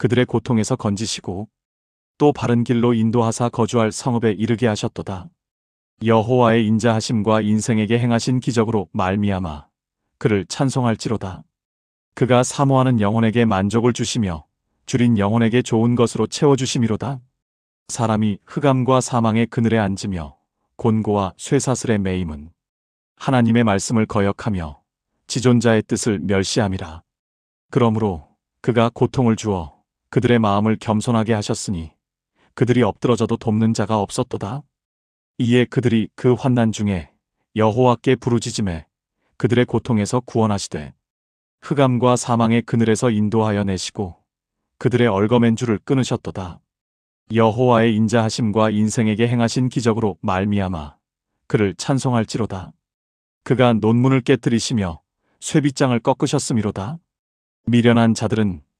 그들의 고통에서 건지시고 또 바른 길로 인도하사 거주할 성읍에 이르게 하셨도다. 여호와의 인자하심과 인생에게 행하신 기적으로 말미암아 그를 찬송할지로다. 그가 사모하는 영혼에게 만족을 주시며 줄인 영혼에게 좋은 것으로 채워주심이로다. 사람이 흑암과 사망의 그늘에 앉으며 곤고와 쇠사슬에 매임은 하나님의 말씀을 거역하며 지존자의 뜻을 멸시함이라. 그러므로 그가 고통을 주어 그들의 마음을 겸손하게 하셨으니 그들이 엎드러져도 돕는 자가 없었도다. 이에 그들이 그 환난 중에 여호와께 부르짖음에 그들의 고통에서 구원하시되 흑암과 사망의 그늘에서 인도하여 내시고 그들의 얼거맨 줄을 끊으셨도다. 여호와의 인자하심과 인생에게 행하신 기적으로 말미암아 그를 찬송할지로다. 그가 논문을 깨뜨리시며 쇠빗장을 꺾으셨음이로다. 미련한 자들은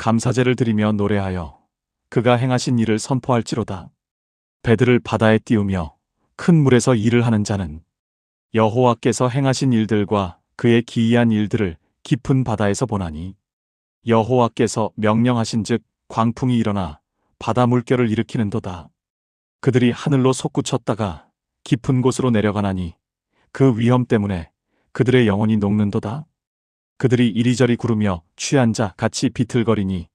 감사제를 드리며 노래하여 그가 행하신 일을 선포할지로다. 배들을 바다에 띄우며 큰 물에서 일을 하는 자는 여호와께서 행하신 일들과 그의 기이한 일들을 깊은 바다에서 보나니 여호와께서 명령하신즉 광풍이 일어나 바다 물결을 일으키는도다. 그들이 하늘로 솟구쳤다가 깊은 곳으로 내려가나니 그 위험 때문에 그들의 영혼이 녹는도다. 그들이 이리저리 구르며 취한 자 같이 비틀거리니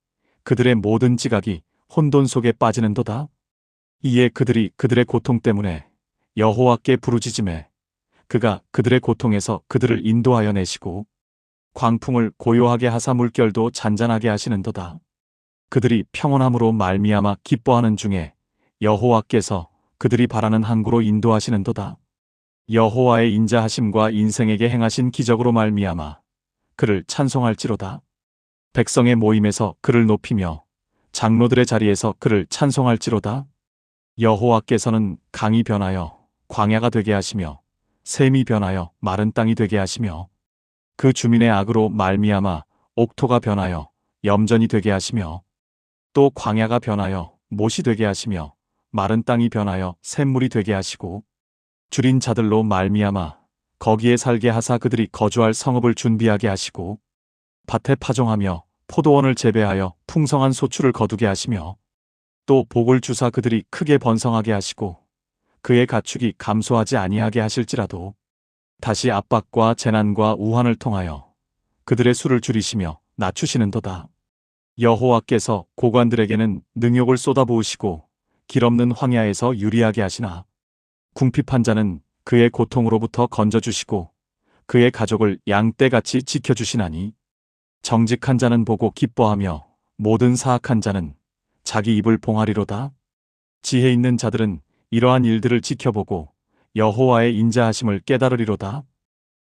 그들의 모든 지각이 혼돈 속에 빠지는도다. 이에 그들이 그들의 고통 때문에 여호와께 부르짖음에 그가 그들의 고통에서 그들을 인도하여 내시고 광풍을 고요하게 하사 물결도 잔잔하게 하시는도다. 그들이 평온함으로 말미암아 기뻐하는 중에 여호와께서 그들이 바라는 항구로 인도하시는도다. 여호와의 인자하심과 인생에게 행하신 기적으로 말미암아 그를 찬송할지로다. 백성의 모임에서 그를 높이며 장로들의 자리에서 그를 찬송할지로다. 여호와께서는 강이 변하여 광야가 되게 하시며 샘이 변하여 마른 땅이 되게 하시며 그 주민의 악으로 말미암아 옥토가 변하여 염전이 되게 하시며 또 광야가 변하여 못이 되게 하시며 마른 땅이 변하여 샘물이 되게 하시고 줄인 자들로 말미암아 거기에 살게 하사 그들이 거주할 성읍을 준비하게 하시고 밭에 파종하며 포도원을 재배하여 풍성한 소출을 거두게 하시며 또 복을 주사 그들이 크게 번성하게 하시고 그의 가축이 감소하지 아니하게 하실지라도 다시 압박과 재난과 우환을 통하여 그들의 수를 줄이시며 낮추시는도다. 여호와께서 고관들에게는 능욕을 쏟아부으시고 길없는 황야에서 유리하게 하시나 궁핍한 자는 그의 고통으로부터 건져주시고 그의 가족을 양떼같이 지켜주시나니 정직한 자는 보고 기뻐하며 모든 사악한 자는 자기 입을 봉하리로다. 지혜 있는 자들은 이러한 일들을 지켜보고 여호와의 인자하심을 깨달으리로다.